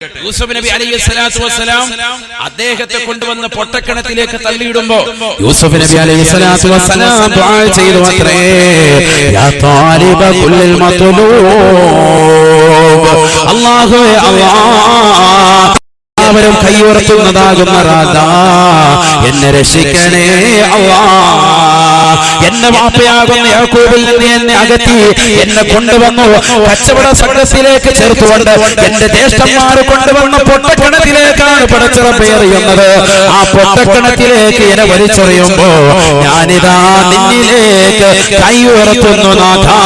യൂസഫ് നബി അലൈഹി സ്വലാത്തു വസ്സലാം അദ്ദേഹത്തെ കൊണ്ടുവന്ന് പൊട്ടക്കണത്തിലേക്ക് തള്ളിയിടുമ്പോ യൂസുഫ് നബി അലൈഹി സ്വലാത്തു വസ്സലാം ദുആ ചെയ്തു അത്രേ യാ താലിബ കുല്ലിൽ മത്ലൂബ് അല്ലാഹുവേ അല്ലാഹ് എല്ലാവരും കൈയുറത്തുന്നതാകുന്ന റാദാ. എന്നെ രക്ഷിക്കണേ അല്ലാ. എന്നെ വാപ്പയാകുന്ന യാക്കൂബിൽ നിന്ന് എന്നെ അകറ്റി എന്നെ കൊണ്ടുവന്നു. കച്ചവട സംഘത്തിലേക്ക് ചേർത്തുകൊണ്ട് എന്റെ ജ്യേഷ്ഠന്മാർ കൊണ്ടുവന്ന പൊട്ടക്കിണത്തിലേക്കാണ് പടച്ചിറപ്പേറിയുന്നത് ആ പൊട്ടക്കിണത്തിലേക്ക് എന്നെ വലിച്ചെറിയുമ്പോ ഞാനിതാ നിന്നിലേക്ക് കൈയുയർത്തുന്നു നാഥാ.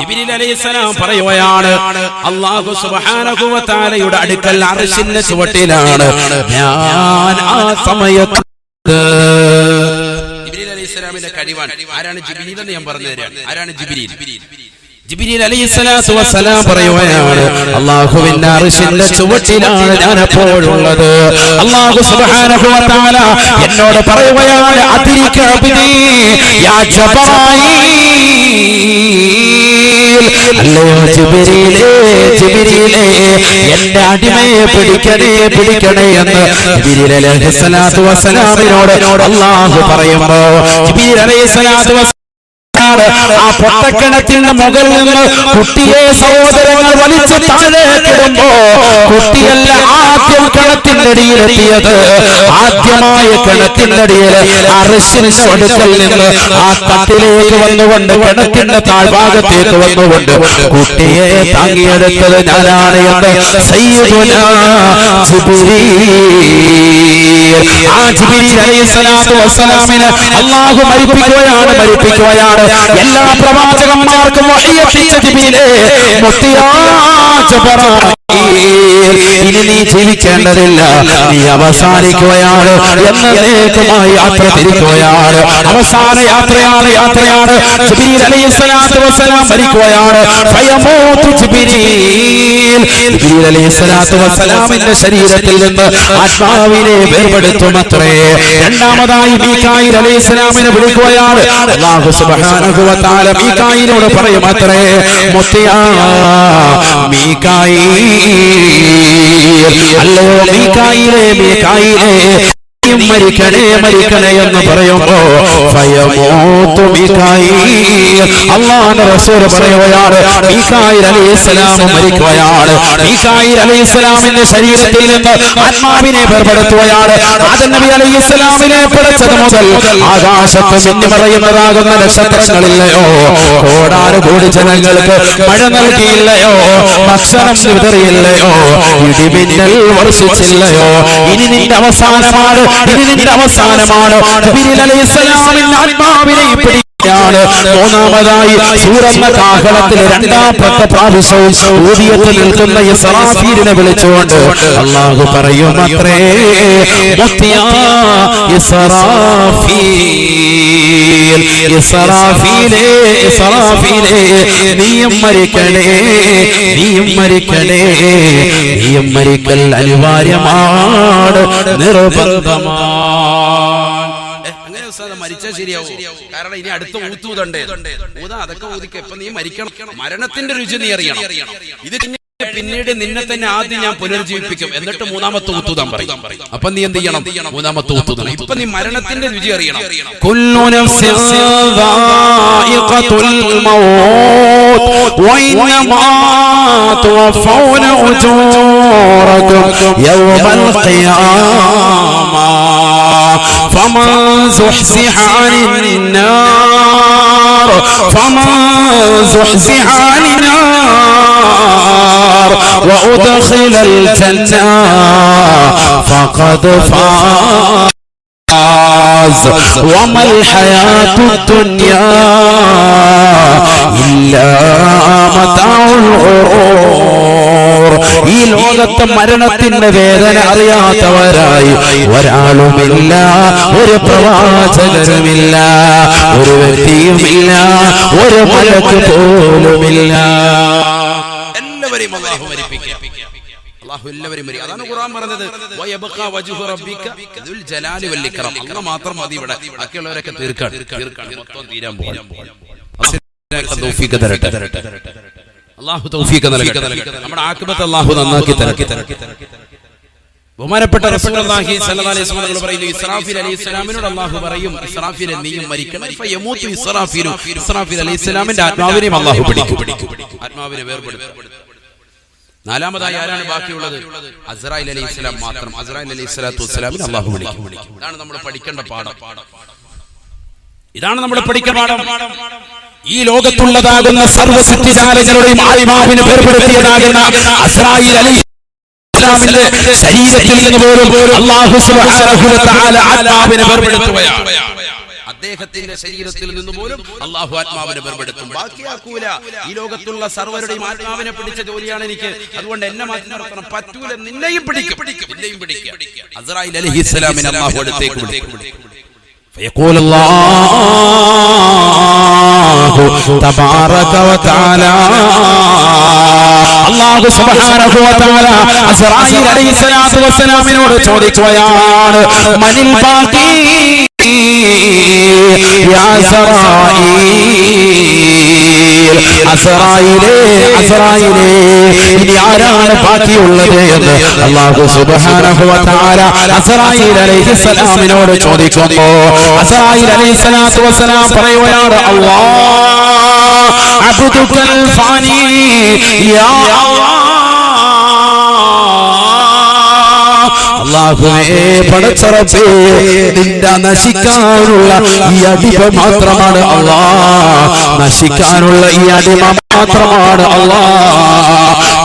ജിബ്രീൽ അലൈഹിസ്സലാം പറയുകയാണ് അടുക്കൽ അറിശിന്റെ ചുവട്ടിലാണ് ഞാൻ ആ സമയത്ത് അലൈഹിസ്സലാമിന്റെ കഴിവാണ് ആരാണ് ജിബ്രീൽ എന്ന് ഞാൻ പറഞ്ഞു തരാം. ആരാണ് ജിബ്രീൽ അലൈഹിസ്സലാത്തു വസ്സലാം പറയുകയാണ് ചുവട്ടിലാണ് ഞാൻ അല്ലാഹു സുബ്ഹാനഹു വ തആല എന്നോട് പറയുകയാണ് അതിരിക്ക അബ്ദി യാ അല്ലയോ എന്റെ അടിമയെ പിടിക്കണേ പിടിക്കണേ എന്ന് അലൈഹിസ്സലാത്തു വസ്സലാമിനോട് അല്ലാഹു പറയുമ്പോ ജിബ്രീൽ അലൈഹിസ്സലാത്തു വസ്സലാം ആ പൊട്ടക്കിണറ്റിന്റെ മുകളിൽ നിന്ന് കുട്ടിയെ സഹോദരങ്ങൾ വലിച്ചു താഴേക്കിടുമ്പോ കുട്ടിയല്ല ആദ്യം കിണറ്റിന്റെ അടിയിലെത്തിയത്. ആദ്യമായ കിണറ്റിന്റെ അടിയിൽ അറിശിന്റെ അടുക്കൽ നിന്ന് ആ തട്ടിലേക്ക് വന്നുകൊണ്ട് കിണറ്റിന്റെ താഴ്ഭാഗത്തേക്ക് വന്നുകൊണ്ട് കുട്ടിയെ താങ്ങിയെടുത്തത് ഞാനാണ് എന്ന് അല്ലാഹു മരിപ്പിക്കുകയാണ് മരിപ്പിക്കുകയാണ്. എല്ലാ പ്രവാചകന്മാർക്കും വഹിയെത്തിച്ച ഇനി നീ ജീവിക്കേണ്ടതില്ല നീ അവസാനിക്കുകയാണ് എന്നേക്കുമായി യാത്ര തിരിക്കുകയാണ് അവസാന യാത്രയാണ് യാത്രയാണ്. ജിബ്രീൽ അലൈഹിസ്സലാത്തു വസ്സലാം മരിക്കുകയാണ്. ഫയമൂതു ജിബ്രീൽ ജിബ്രീൽ അലൈഹിസ്സലാത്തു വസ്സലാമിന്റെ ശരീരത്തിൽ നിന്ന് ആത്മാവിനെ വേർപെടുത്തുമത്രേ. രണ്ടാമതായി മീകായിൽ അലൈഹിസ്സലാമിനെ വിളിക്കുകയാണ്. അല്ലാഹു സുബ്ഹാനഹു വ തആല മീകായിലോട് പറയും അത്രേ മുത്തിയാ മീകായിൽ അല്ലയോ മീകായിലേ നീയും മരിക്കണേ മരിക്കണേ എന്ന് റസൂൽ പറയുകയാണ് അലൈഹിസ്സലാം മരിക്കുകയാണ്. അലൈഹിസ്സലാമിന്റെ ശരീരത്തിൽ നിന്ന് ആത്മാവിനെ നബി അലൈഹിസ്സലാമിനെ മുതൽ ആകാശത്ത് മിന്നി മറയുന്നതാകുന്ന നക്ഷത്രങ്ങളില്ലയോ? കോടാറ് കോടി ജനങ്ങൾക്ക് മഴ നൽകിയില്ലയോ? ഭക്ഷണം വിതറിയില്ലയോ? ഇടിമിന്നൽ വർഷിച്ചില്ലയോ? ഇനി നിന്റെ അവസാനമാണ് അവസാനമാണ്. ആത്മാവിനെ പിടിക്കുകയാണ് മൂന്നാമതായി സൂറന്ന കാഹളത്തിൽ രണ്ടാമത്തെ പ്രാവശ്യവും ഊതിയത്തിൽ നിൽക്കുന്ന ഇസ്രാഫീലിനെ വിളിച്ചുകൊണ്ട് അള്ളാഹു പറയും അത്രേ നിർബന്ധമാണ്. ഉസ്താദ് മരിച്ചാൽ ശരിയാവും. കാരണം ഇനി അടുത്ത ഊത്തൂതണ്ടേ ഊതാ അതൊക്കെ ഊതിക്ക. ഇപ്പൊ നീ മരിക്കണം. മരണത്തിന്റെ രുചി നീ അറിയണം. ഇത് പിന്നീട് നിന്നെ തന്നെ ആദ്യം ഞാൻ പുനർജീവിപ്പിക്കും എന്നിട്ട് മൂന്നാമത്തെ ഊത്തുതാൻ പറയും. അപ്പൊ നീ എന്ത് ചെയ്യണം? മൂന്നാമത്തെ ഊത്തുതാണ് ഇപ്പൊ നീ മരണത്തിന്റെ രുചി അറിയണം. كل القيامة فمن زحزح عن النار. فمن زحزح عن النار. وأدخل الجنة فقد فاز. وما الحياة الدنيا إلا متاع الغرور. ഈ ലോകത്തെ മരണത്തിന്റെ വേദന അറിയാത്തവരായി ഒരാളുമില്ല ഒരു പ്രവാചകനുമില്ല ഒരു വ്യക്തിയുമില്ല ഒരു മലക്ക് പോലുമില്ല. എല്ലാവരെയും അള്ളാഹു മരിപ്പിക്കുക അള്ളാഹു എല്ലാവരും അതാണ് ഖുർആൻ പറഞ്ഞത്. മാത്രം മതി ഇവിടെ. ബാക്കിയുള്ളവരൊക്കെ മൊത്തം തീരാൻ പോകും തരട്ടെ. അള്ളാഹു തൗഫീഖ് നൽകട്ടെ. നമ്മുടെ അള്ളാഹു നന്നാക്കി ബഹുമാനപ്പെട്ട റസൂലുള്ളാഹി സ്വല്ലല്ലാഹി അലൈഹി വസല്ലം പറയുന്നു ഇസ്രാഫീൽ അല്ലാഹു പറയും ഇസ്രാഫീൽ നീയും മരിക്കണം. ഫയമൂതു ഇസ്രാഫീലു ഇസ്രാഫീൽ അലൈഹിസ്സലാമിന്റെ ആത്മാവിനെയും അല്ലാഹു പിടിക്കും. ആത്മാവിനെ വേർപെടുത്തും. നാലാമതായി ആരാണ് ബാക്കിയുള്ളത്? അസ്രായിൽ അലൈഹി സ്വലാം മാത്രം. അസ്രായിൽ അലൈഹി സ്വലാത്തു വസ്സലാമിന് അള്ളാഹു വിളിക്കും ഇതാണ് നമ്മൾ പഠിക്കേണ്ട പാഠം. ഇതാണ് നമ്മൾ പഠിക്കേണ്ട പാഠം. ഈ ലോകത്തുള്ളതാകുന്ന സർവ ആത്മാവിന് പേർപ്പെടുത്തിയതാകുന്ന അസ്രായി അലി ഇസ്ലാമിന്റെ ശരീരത്തിൽ നിന്ന് പോലും അള്ളാഹു ആത്മാവിനെ അദ്ദേഹത്തിന്റെ ശരീരത്തിൽ നിന്ന് പോലും അള്ളാഹു ആത്മാവിനെ വേർപെടുത്തും. ബാക്കിയാക്കൂല. ഈ ലോകത്തുള്ള സർവരുടെയും ആത്മാവിനെ പിടിച്ച ജോലിയാണ് എനിക്ക്. അതുകൊണ്ട് എന്നെ മാറ്റി നടത്തണം പറ്റൂല. നിന്നെയും പിടിക്കും. നിന്നെയും പിടിക്കും. അസ്രായിൽ അലഹി അല്ലാഹു തബാറക വ തആല അല്ലാഹു സുബ്ഹാനഹു വ തആല അസ്റായീൽ അലൈഹിസ്സലാത്തു വസ്സലാമിനോട് ചോദിക്കുകയാണ് മനിൽ ബാഖി യാ സറായീൽ അസ്റായിലേ അസറായിലേ. ഇനി ആരാണ് ബാക്കിയുള്ളത് എന്ന് സുബ്ഹാനഹു വ തആല അസ്റായീൽ അലൈഹിസ്സലാമിനോട് ചോദിക്കുമ്പോ അസ്റായീൽ അലൈഹിസ്സലാത്തു വസ്സലാം പറയുകയാണ് അല്ലാഹ് അബ്ദുക്കൽ ഫാനി യാ അള്ളാഹുവേ പടച്ചറപ്പേ നിന്റെ നശിക്കാനുള്ള ഈ അടിമ മാത്രമാണ് അള്ളാ നശിക്കാനുള്ള ഈ അടിമ മാത്രമാണ് അള്ളാ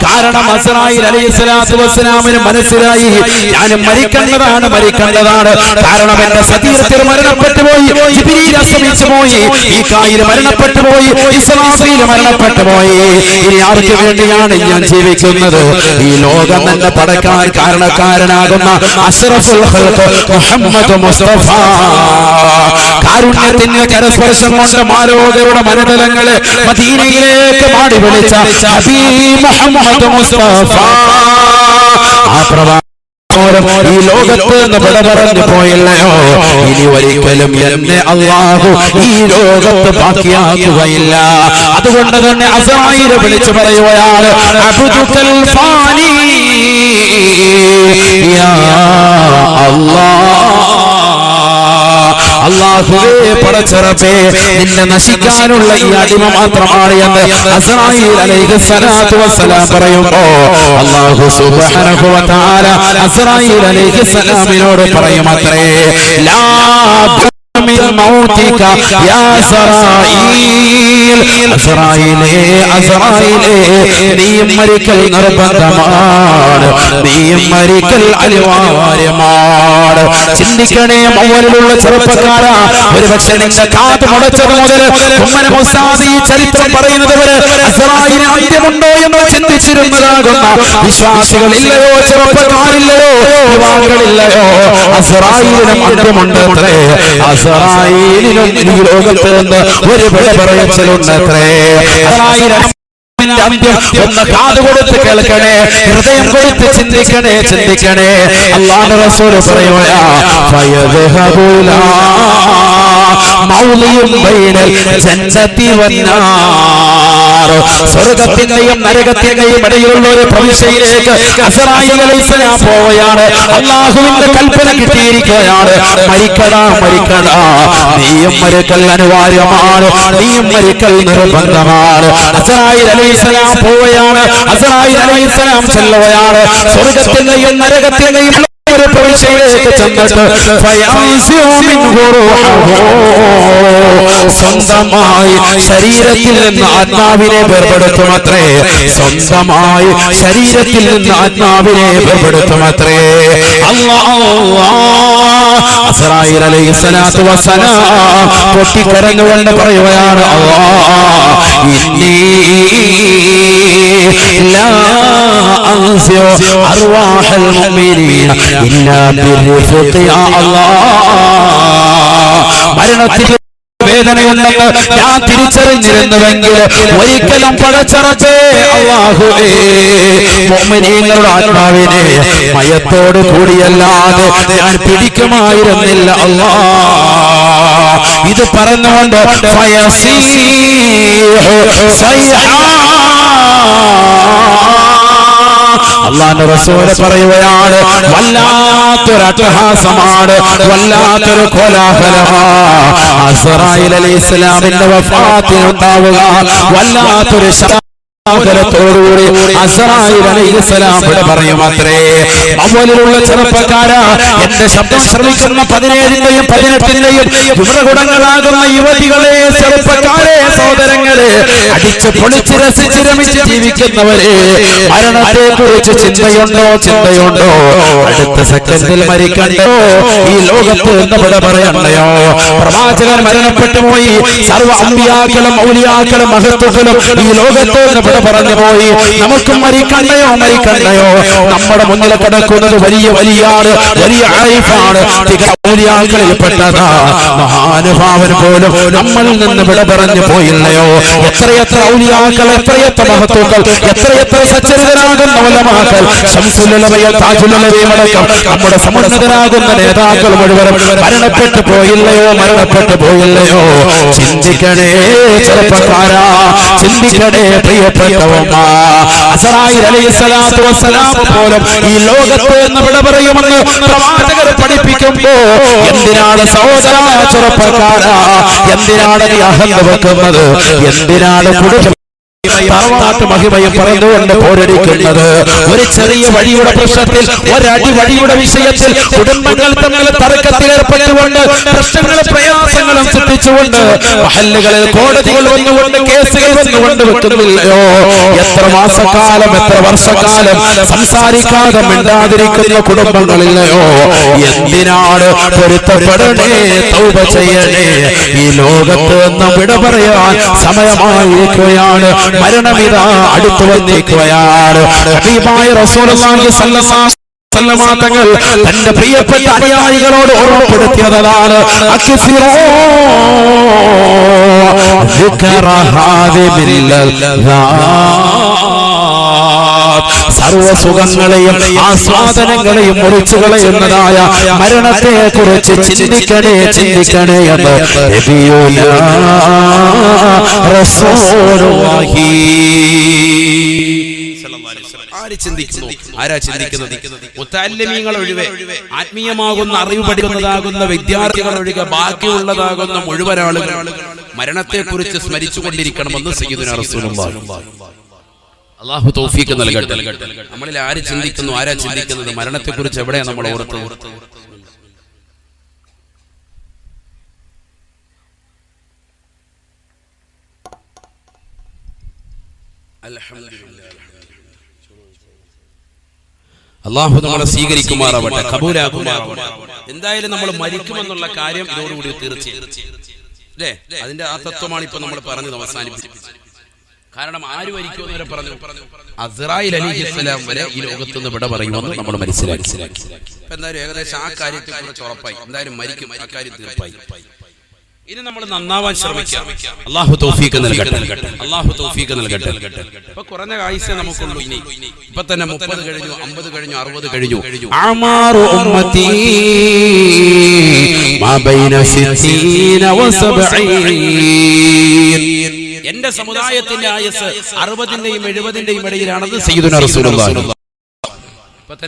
കാരണം അസറായിൽ അലൈഹി സ്വലാത്തു വസ്സലാമിന് മനസ്സിലായി. ഞാൻ മരിക്കേണ്ടതാണ് മരിക്കേണ്ടതാണ്. കാരണം എന്റെ സതീരത്തിൽ മരണപ്പെട്ടു പോയി അസ്തമിച്ചു പോയി ഈ കായിൽ മരണപ്പെട്ടു പോയി ഇസ്ലാഫീൽ മരണപ്പെട്ടു പോയി ഇനി ആർക്ക് വേണ്ടിയാണ് ഞാൻ ജീവിക്കുന്നത്? ഈ ലോകം തന്നെ പടക്കാൻ കാരണക്കാരനാകുന്ന അഷ്റഫുൽ മുഹമ്മദ് മുസ്തഫ. കാരുണ്യത്തിന്റെ കരസ്പർശം കൊണ്ട് മാരോഗരുടെ മരതലങ്ങളെ മദീനയിലേക്ക് മാടി വിളിച്ച ഹബീബ് മുഹമ്മദ് മുസ്തഫ. ആ പ്രവാ ഈ ലോകത്ത് നിന്ന് വിട പറഞ്ഞു പോയില്ലയോ? ഇനി ഒരിക്കലും എന്നെ അള്ളാഹു ഈ ലോകത്ത് ബാക്കിയാക്കുകയില്ല. അതുകൊണ്ട് തന്നെ അസറായിരെ വിളിച്ചു പറയുകയാണ് അബുദുക്കൽ ഫാനി അള്ളാഹുവേ പടച്ചിറപ്പേ നിന്നെ നശിക്കാനുള്ള ഈ അടിമ മാത്രമാണ് എന്ന് അസ്രായിൽ അലൈഹി സ്വലാത്തു വസ്സലാം പറയുമ്പോ അള്ളാഹു സുബ്ഹാനഹു വ തആല അസ്രായിൽ അലൈഹി സ്വലാമിനോട് പറയുമത്രേ ലാ من موتك يا سرائيل അസറായിലേ അസറായിലേ നീയും മരിക്കൽ നിർബന്ധമാണ് നീയും മരിക്കൽ അനിവാര്യമാണ് ചിന്തിക്കണേ മൗലിലുള്ള ചെറുപ്പക്കാര ഒരു പക്ഷെ നിന്റെ കാത് മുടച്ചത് മുതൽ ഉമ്മന മുസാദി ചരിത്രം പറയുന്നത് വരെ അസറായിന് അന്ത്യമുണ്ടോ എന്ന് ചിന്തിച്ചിരുന്നതാകുന്ന വിശ്വാസികളില്ലയോ ചെറുപ്പക്കാരില്ലയോ യുവാക്കളില്ലയോ. അസറായിലിനും അന്ത്യമുണ്ടത്രേ അസറായിലിനും ഈ ലോകത്ത് നിന്ന് ഒരു വിട പറയച്ചലുണ്ടത്രേ അസറായിരം കൊടുത്ത് കേൾക്കണേ ഹൃദയം കൊടുത്ത് ചിന്തിക്കണേ ചിന്തിക്കണേ. അള്ളാഹു റസൂൽ ഫയദ്ഹബുല മൗലിയും ബൈനൽ ജന്നതി വന്നാർ സ്വർഗത്തിന്റെയും നരകത്തിന്റെയും ഇടയിലുള്ള ഒരു പ്രവിശ്യയിലേക്ക് പോവുകയാണ് അള്ളാഹുവിന്റെ കൽപ്പന കിട്ടിയിരിക്കുകയാണ് മരിക്കടാ മരിക്കടാ നീയും മരുക്കൽ അനിവാര്യമാണ് നീയും മരിക്കൽ നിർബന്ധമാണ് അസറായി അലൈഹിസ്സലാം പോവുകയാണ് അസറായി അലൈസലാം ചെല്ലുകയാണ് സ്വർഗത്തിന്റെയും നരകത്തിന്റെയും സ്വന്തമായി ശരീരത്തിൽ നിന്ന് ആത്മാവിനെ വേർപെടുത്തുമത്രേ. സ്വന്തമായി ശരീരത്തിൽ നിന്ന് ആത്മാവിനെ വേർപെടുത്തുമത്രേ. പൊട്ടിക്കരഞ്ഞുകൊണ്ട് പറയുകയാണ് അള്ളാ أرواح المؤمنين إلا بالرفق يا الله മരണത്തിൽ വേദനയുണ്ടെന്ന് ഞാൻ തിരിച്ചറിഞ്ഞിരുന്നുവെങ്കിൽ ഒരിക്കലും പടച്ചറച്ചേ അള്ളാഹുവേ മോമിനീങ്ങളുടെ ആത്മാവിനെ മയത്തോട് കൂടിയല്ലാതെ ഞാൻ പിടിക്കുമായിരുന്നില്ല അല്ലാ ഇത് പറഞ്ഞുകൊണ്ട് ഫയസീഹ് സയ്ഹാ അള്ളാന്റെ റസൂൽ പറയുകയാണ് വല്ലാത്തൊരു അട്ടഹാസമാണ് വല്ലാത്തൊരു കോലാഹലമാണ്. ഇസ്ലാമിന്റെ വഫാത്തിനുണ്ടാവുക വല്ലാത്തൊരു ശാകരത്തോടുകൂടി അസറായിൽ അലൈഹിസ്സലാം ഇവിടെ പറയും അത്രേ അവലിലുള്ള ചെറുപ്പക്കാരാ എന്റെ ശബ്ദം ശ്രമിക്കുന്ന പതിനേഴിന്റെയും പതിനെട്ടിന്റെയും യുവകുടങ്ങളാകുന്ന യുവതികളെ ചെറുപ്പക്കാരെ സഹോദരങ്ങളെ അടിച്ച് പൊളിച്ച് രസിച്ച് രമിച്ച് ജീവിക്കുന്നവരെ മരണത്തെ കുറിച്ച് ചിന്തയുണ്ടോ ചിന്തയുണ്ടോ അടുത്ത സെക്കൻഡിൽ മരിക്കണ്ടോ? ഈ ലോകത്ത് എന്നിവിടെ പറയണ്ടയോ പ്രവാചകൻ മരണപ്പെട്ടു പോയി. സർവ അമ്പിയാക്കളും ഔലിയാക്കളും മഹത്വങ്ങളും ഈ ലോകത്ത് എന്ന് പറഞ്ഞു പോയി. നമുക്കും മരിക്കണ്ടയോ? മരിക്കണ്ടയോ? നമ്മുടെ മുന്നിൽ കിടക്കുന്നത് വലിയ വലിയാണ്. വലിയ ആരിഫാണ്. ഔലിയാക്കളിൽ പെട്ടതാ മഹാനുഭാവൻ പോലും നമ്മളിൽ നിന്ന് വിട പറഞ്ഞു പോയില്ലയോ? എത്രയെത്ര ഔലിയാക്കൾ എത്രയെത്ര മഹത്വങ്ങൾ എത്രയെത്ര സച്ചരിതരാകുന്ന വല്ലമാക്കൾ ശംസുലമയും താജുലമയും അടക്കം നമ്മുടെ സമുന്നതരാകുന്ന നേതാക്കൾ മുഴുവനും മരണപ്പെട്ടു പോയില്ലയോ? മരണപ്പെട്ടു പോയില്ലയോ? ചിന്തിക്കണേ ചെറുപ്പക്കാരാ. ചിന്തിക്കണേ പ്രിയപ്പെട്ടവമ്മ ഈ എന്തിനാണ് സഹോദര എന്തിനാണ് മഹിമയും പറഞ്ഞുകൊണ്ട് പോരടിക്കുന്നത്? ഒരു ചെറിയ വഴിയുടെ പ്രശ്നത്തിൽ ഒരടി വഴിയുടെ വിഷയത്തിൽ കുടുംബങ്ങൾ തമ്മിൽ തർക്കത്തിൽ ഏർപ്പെട്ടുകൊണ്ട് പ്രശ്നങ്ങളും പ്രയാസങ്ങളും സൃഷ്ടിച്ചുകൊണ്ട് മഹല്ലുകളിൽ കോടതികൾ വന്നുകൊണ്ട് കേസുകൾ വന്നുകൊണ്ട് വെക്കുന്നില്ലയോ എത്ര മാസക്കാലം എത്ര വർഷക്കാലം സംസാരിക്കാതെ മിണ്ടാതിരിക്കുന്ന കുടുംബങ്ങളില്ലയോ? എന്തിനാണ് പൊരുത്തപ്പെടണേ ചെയ്യണേ? ഈ ലോകത്ത് നിന്ന് വിട പറയാൻ സമയമായിരിക്കുകയാണ്. മരണമിതാ അടുത്തു വന്നിരിക്കുകയാണ്. ഹബീബായ റസൂലുള്ളാഹി സ്വല്ലല്ലാഹു തങ്ങൾ തന്റെ പ്രിയപ്പെട്ട അനുയായികളോട് ഓർമ്മപ്പെടുത്തിയതാണ് സർവസുഖങ്ങളെയും ആസ്വാദനങ്ങളെയും മുറിച്ചു കളയുന്നതായ മരണത്തെ കുറിച്ച് ചിന്തിക്കണേ ചിന്തിക്കണേ എന്ന് റസോലുവാഹി ആര് ചിന്തിക്കുന്നു? ആരാ ചിന്തിക്കുന്നത്? മുത്താലിമീങ്ങൾ ഒഴിവെ. ആത്മീയമാകുന്ന അറിവ് പഠിക്കുന്നതാകുന്ന വിദ്യാർത്ഥികൾ ഒഴികെ ബാക്കിയുള്ളതാകുന്ന മുഴുവൻ ആളുകൾ മരണത്തെ കുറിച്ച് സ്മരിച്ചുകൊണ്ടിരിക്കണമെന്ന് സയ്യിദുന റസൂലുള്ളാഹി. അള്ളാഹു തൗഫീക്ക് നൽകട്ടെ. നമ്മളിൽ ആര് ചിന്തിക്കുന്നു? ആരാ ചിന്തിക്കുന്നത്? മരണത്തെ കുറിച്ച് എവിടെയാണ് നമ്മൾ ഓർത്തത് അള്ളാഹു നമ്മളെ സ്വീകരിക്കുമാറാവട്ടെ കബൂലാകുമാറാവട്ടെ എന്തായാലും നമ്മൾ മരിക്കുമെന്നുള്ള കാര്യം ഇതോടുകൂടി തീർച്ചയായും. അല്ലേ? അതിന്റെ ആ തത്വമാണ് ഇപ്പൊ നമ്മൾ പറഞ്ഞത് അവസാനിപ്പിച്ചത്. കാരണം ആര് മരിക്കും വരെ പറഞ്ഞു. അസറായി അലിഹിസ്സലാം വരെ ഈ ലോകത്ത് നിന്ന് വിട പറയുമെന്ന് നമ്മൾ മനസ്സിലാക്കി. എന്തായാലും ഏകദേശം ആ കാര്യത്തെ കുറിച്ച് ഉറപ്പായി എന്തായാലും മരിക്കും. ആ കാര്യം തീർപ്പായി. ഇനി നമ്മൾ നന്നാവാൻ ശ്രമിക്കാം അള്ളാഹു തൗഫീക്ക് നൽകട്ടെ അള്ളാഹു തൗഫീക്ക് നൽകട്ടെ ഇപ്പൊ കുറഞ്ഞ ആയുസേ നമുക്കുള്ളൂ ഇനി ഇപ്പൊ തന്നെ മുപ്പത് കഴിഞ്ഞു അമ്പത് കഴിഞ്ഞു അറുപത് കഴിഞ്ഞു أعمار أمتي ما بين ستين وسبعين എന്റെ സമുദായത്തിന്റെ ആയസ് അറുപതിന്റെയും എഴുപതിന്റെയും ഇടയിലാണെന്ന് സയ്യിദുന റസൂലുള്ളാഹി ഇപ്പൊ തന്നെ